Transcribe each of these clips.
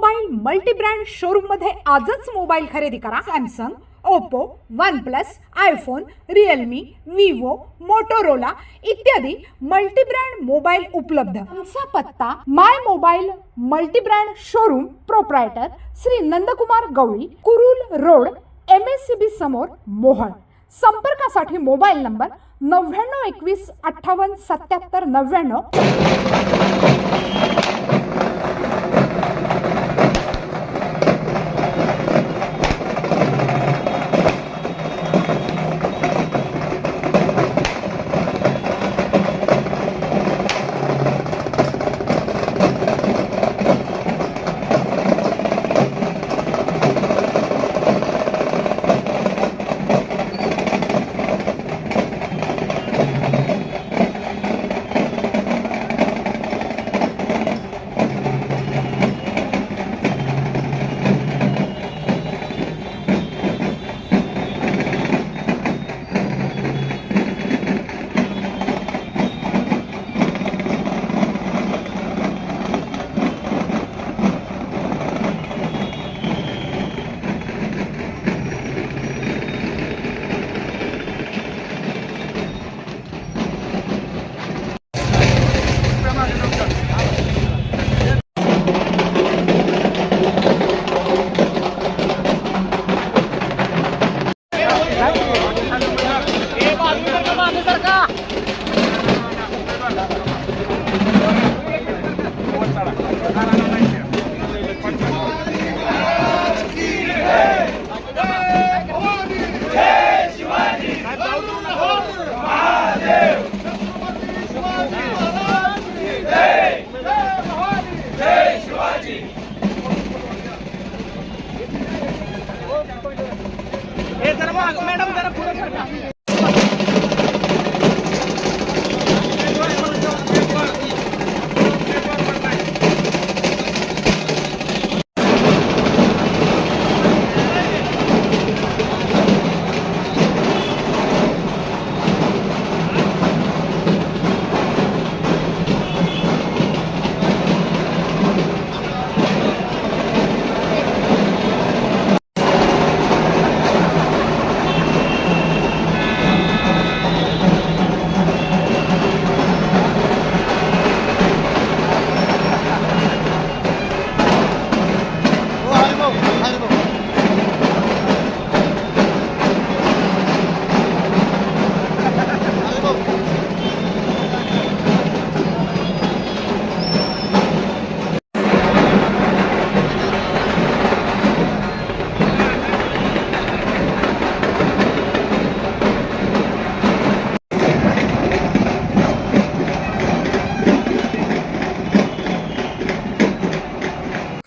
Mobile multi brand शोरूममध्ये आजच mobile खरेदी करा. Samsung Oppo OnePlus iPhone Realme Vivo Motorola इत्यादी मल्टी ब्रँड मोबाईल उपलब्ध. आमचा पत्ता my mobile multi brand showroom proprietor Shri Nandkumar Gawali Kurul road M S C B समोर मोहन संपर्कासाठी मोबाईल नंबर नव्याण्णव एकवीस अठ्ठावन्न सत्याहत्तर नव्याण्णव. हे जरा माग- मॅडम जरा पुढे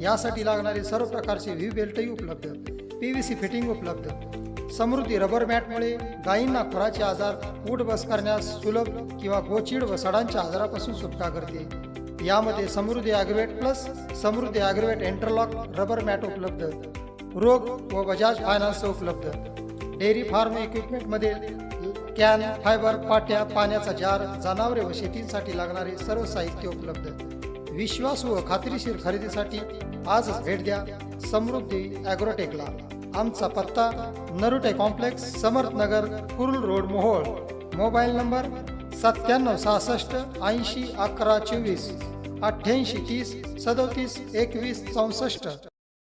यासाठी लागणारे सर्व प्रकारचे व्ही बेल्टही उपलब्ध पी व्ही सी फिटिंग उपलब्ध. समृद्धी रबर मॅटमुळे गायींना खुराचे आजार उठ बस करण्यास सुलभ किंवा गोचिड व सडांच्या आजारापासून सुटका करते. यामध्ये Samruddhi Agrovet plus Samruddhi Agrovet interlock rubber mat उपलब्ध. रोग व बजाज फायनान्स उपलब्ध. डेअरी फार्म इक्विपमेंटमध्ये कॅन फायबर पाट्या पाण्याचा जार जनावरे व शेतीसाठी लागणारे सर्व साहित्य उपलब्ध. विश्वास व खात्रीशीर खरेदीसाठी आजच भेट द्या. समृद्धी ॲग्रोटेकला. आमचा पत्ता Narute complex Samarthnagar Kurul road Mohol. Mobile number सत्त्याण्णव सहासष्ट ऐंशी अकरा चोवीस अठ्ठ्याऐंशी तीस सदोतीस एकवीस चौसष्ट.